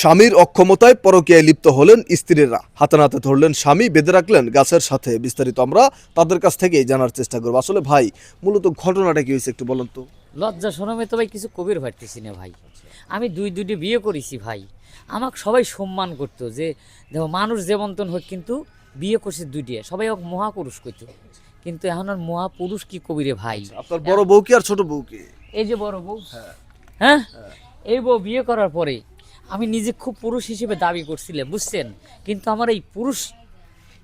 স্বামীর অক্ষমতায় পরকীয়ায় লিপ্ত হলেন স্ত্রীরা। হাতে নাতে ধরলেন স্বামী বেঁধে রাখলেন গাছের সাথে। বিস্তারিত আমরা তাদের কাছ থেকেই জানার চেষ্টা করব। আসলে ভাই মূলত ঘটনাটা কি হয়েছে একটু বলেন তো। লজ্জা শরমে তো ভাই কিছু কবির ভাবতেছি না ভাই। আমি দুই দুইটি বিয়ে করেছি ভাই। আমাকে সবাই সম্মান করতো যে দেখো মানুষ যেমন হোক কিন্তু বিয়ে করছে দুইটি। সবাই হোক মহাপুরুষ করতো কিন্তু এখন আর মহাপুরুষ কি কবিরে ভাই? আপনার বড় বউ কি আর ছোট বউ কি? এই যে বড় বউ। হ্যাঁ? এই বউ বিয়ে করার পরে আমি নিজে খুব পুরুষ হিসেবে দাবি করছিলাম বুঝছেন? কিন্তু আমার এই পুরুষ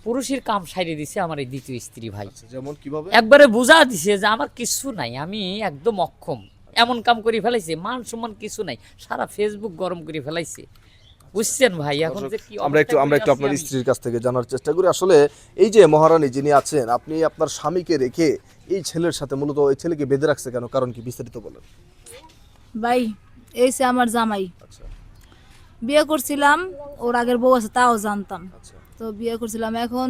পুরুষের কাম সারিয়ে দিছে আমার এই দ্বিতীয় স্ত্রী ভাই। যেমন কীভাবে? একবারে বুঝা দিছে যে আমার কিছু নাই আমি একদম অক্ষম। এমন কাম করে ফেলাইছে মান সম্মান কিছু নাই সারা ফেসবুক গরম করে ফেলাইছে। বুঝছেন ভাই এখন যে কি আমরা একটু আমরা একটু আপনার স্ত্রীর কাছ থেকে জানার চেষ্টা করি। আসলে এই যে মহারানী যিনি আছেন আপনি আপনার স্বামীকে রেখে এই ছেলের সাথে মূলত এই ছেলেকে বেঁধে রাখছে কেন? কারণ কি বিস্তারিত বলেন। ভাই এই সে আমার জামাই আচ্ছা বিয়ে করছিলাম ওর আগের বউ আছে তাও জানতাম। আচ্ছা। তো বিয়ে করছিলাম এখন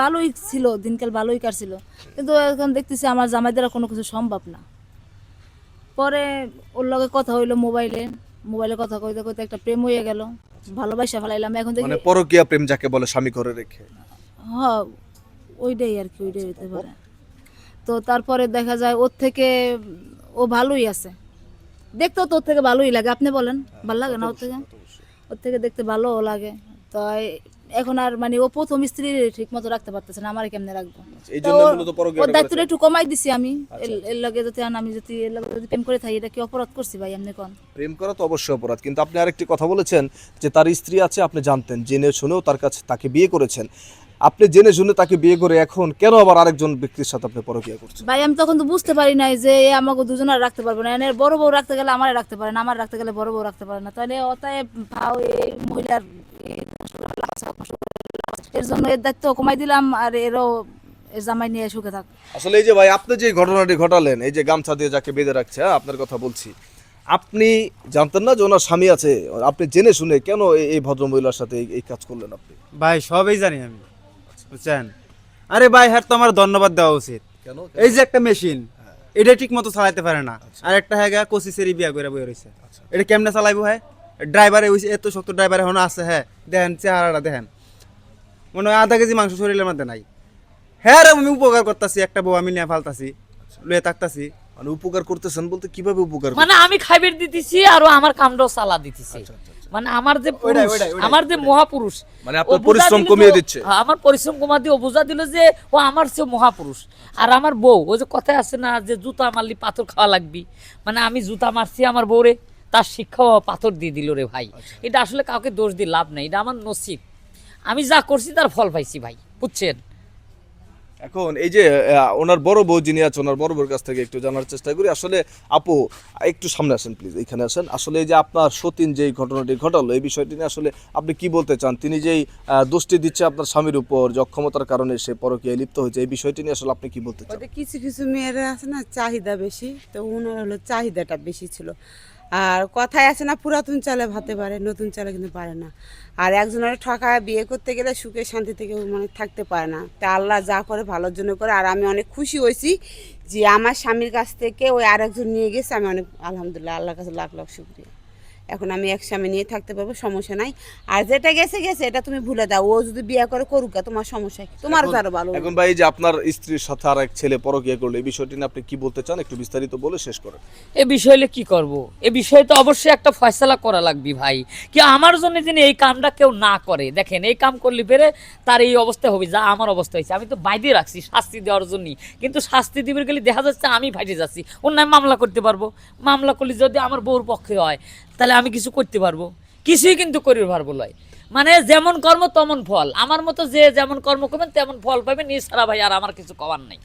ভালোই ছিল দিনকাল ভালোই কাটছিল। কিন্তু এখন দেখতেছি আমার জামাই দ্বারা কোনো কিছু সম্ভব না। পরে ওর লগে কথা হইল মোবাইলে মোবাইলে কথা কইতে কইতে একটা প্রেম হয়ে গেল ভালোবাসা ফেলাইলাম। এখন দেখি মানে পরকীয়া প্রেম যাকে বলে স্বামী করে রেখে। হ ওইটাই আর কি ওইটাই হতে পারে। তো তারপরে দেখা যায় ওর থেকে ও ভালোই আছে। দেখতেও তো ওর থেকে ভালোই লাগে আপনি বলেন ভালো লাগে না ওর থেকে? ওর থেকে দেখতে ভালোও লাগে। তো এখন আর মানে ও প্রথম স্ত্রী ঠিক মতো রাখতে পারতেছে না আমার কেমনে রাখব? ওর- দায়িত্বটা একটু কমাই দিছি আমি। এর- এর লগে যদি আমি যদি এর লগে যদি প্রেম করে থাকি এটা কি অপরাধ করছি ভাই এমনি কোন? প্রেম করা তো অবশ্যই অপরাধ কিন্তু আপনি আরেকটি কথা বলেছেন যে তার স্ত্রী আছে আপনি জানতেন জেনে শুনেও তার কাছে তাকে বিয়ে করেছেন। আপনি জেনে শুনে তাকে বিয়ে করে এখন কেন আবার আরেকজন ব্যক্তির সাথে আপনি পরকীয়া করছেন? ভাই আমি তখন তো বুঝতে পারি নাই যে এ আমাকে দুজনের রাখতে পারবে না। এর বড় বউ রাখতে গেলে আমার রাখতে পারে না আমার রাখতে গেলে বড় বউ রাখতে পারে না। তাহলে অতএব ভাও এই মহিলার এর জন্য এর দায়িত্ব কমাই দিলাম আর এরও এর জামাই নিয়ে সুখে থাক। আসলে এই যে ভাই আপনি যে ঘটনাটি ঘটালেন এই যে গামছা দিয়ে যাকে বেঁধে রাখছে হ্যাঁ, আপনার কথা বলছি। আপনি জানতেন না যে ওনার স্বামী আছে? আপনি জেনে শুনে কেন এই- এই ভদ্রমহিলার সাথে এই কাজ করলেন আপনি? ভাই সবই জানি আমি। বুঝছেন? আরে ভাই হ্যাঁ তো আমার ধন্যবাদ দেওয়া উচিত। কেন? এই যে একটা মেশিন এটা ঠিক মতো চালাইতে পারে না। আর একটা হ্যাঁ কচিসেরই বিয়া করে বই রয়েছে এটা কেমনে চালাইবো হ্যাঁ ড্রাইভারে ওই এত শক্ত ড্রাইভার এখন আছে হ্যাঁ দেখেন চেহারাটা দেখেন। মনে হয় আধা কেজি মাংস শরীরের মধ্যে নাই। হ্যাঁ রে আমি উপকার করতেছি একটা বউ আমি নিয়ে ফালতাছি লুয়ে থাকতাছি। মানে উপকার করতেছেন বলতে কীভাবে উপকার মানে আমি খাইবের দিতেছি আর আমার কামটাও চালা দিতেছে। মানে আমার যে পুরুষ। আমার যে মহাপুরুষ মানে আপনার পরিশ্রম কমিয়ে দিচ্ছে। আমার পরিশ্রম কমা দিয়ে বোঝা দিল যে ও আমার চেয়ে মহাপুরুষ। আর আমার বউ ও যে কথায় আছে না যে জুতা মারলি পাথর খাওয়া লাগবি। মানে আমি জুতা মারছি আমার বউরে তার শিক্ষা পাথর দিয়ে দিল রে ভাই। এটা আসলে কাউকে দোষ দিয়ে লাভ নেই এটা আমার নসিব। আমি যা করছি তার ফল পাইছি ভাই বুঝছেন? এখন এই যে ওনার বড় বউ যিনি আছে ওনার বড় বউর কাছ থেকে একটু জানার চেষ্টা করি। আসলে আপু, একটু সামনে আসেন প্লিজ এখানে আসেন। আসলে এই যে আপনার সতীন যেই ঘটনাটি ঘটালো, এই বিষয়টি নিয়ে আসলে আপনি কি বলতে চান? তিনি যেই দোষটি দিচ্ছে আপনার স্বামীর উপর যে অক্ষমতার কারণে সে পরকীয়ায় লিপ্ত হয়েছে, এই বিষয়টি নিয়ে আসলে আপনি কি বলতে চান? কিছু কিছু মেয়েরা আছে না, চাহিদা বেশি। তো ওনার হলো চাহিদাটা বেশি ছিল। আর কথায় আছে না, পুরাতন চালে ভাতে পারে, নতুন চালে কিন্তু পারে না। আর একজনের ঠকা বিয়ে করতে গেলে সুখে শান্তি থেকে মানে থাকতে পারে না। তা আল্লাহ যা করে ভালোর জন্য করে, আর আমি অনেক খুশি হয়েছি যে আমার স্বামীর কাছ থেকে ওই আরেকজন নিয়ে গেছে, আমি অনেক, আলহামদুলিল্লাহ, আল্লাহর কাছে লাখ লাখ শুক্রিয়া। এখন আমি এক স্বামী নিয়ে থাকতে পারব সমস্যা নাই। আর যেটা গেছে গেছে এটা তুমি ভুলে দাও। ও যদি বিয়ে করে করুক তোমার সমস্যা কি? তোমার তো আরও ভালো। এখন ভাই এই যে আপনার স্ত্রীর সাথে আর এক ছেলে পরকীয়া করল এই বিষয়টি নিয়ে আপনি কি বলতে চান? একটু বিস্তারিত বলে শেষ করেন। এ বিষয়ে কি করব? এ বিষয়ে তো অবশ্যই একটা ফয়সালা করা লাগবে ভাই। কি আমার জন্য যিনি এই কামটা কেউ না করে? দেখেন এই কাম করলে পেরে তার এই অবস্থা হবে যা আমার অবস্থা হয়েছে। আমি তো বাইরে রাখছি শাস্তি দেওয়ার জন্যই। কিন্তু শাস্তি দিবে গেলে দেখা যাচ্ছে আমি ফাইটে যাচ্ছি। অন্য মামলা করতে পারব। মামলা করলে যদি আমার বউর পক্ষে হয় তাহলে আমি কিছু করতে পারব। কিছুই কিন্তু করি পারব লয় মানে যেমন কর্ম, তেমন ফল। আমার মতো যে যেমন কর্ম করবেন, তেমন ফল পাবেন। এছাড়া ভাই আর আমার কিছু কবার নাই।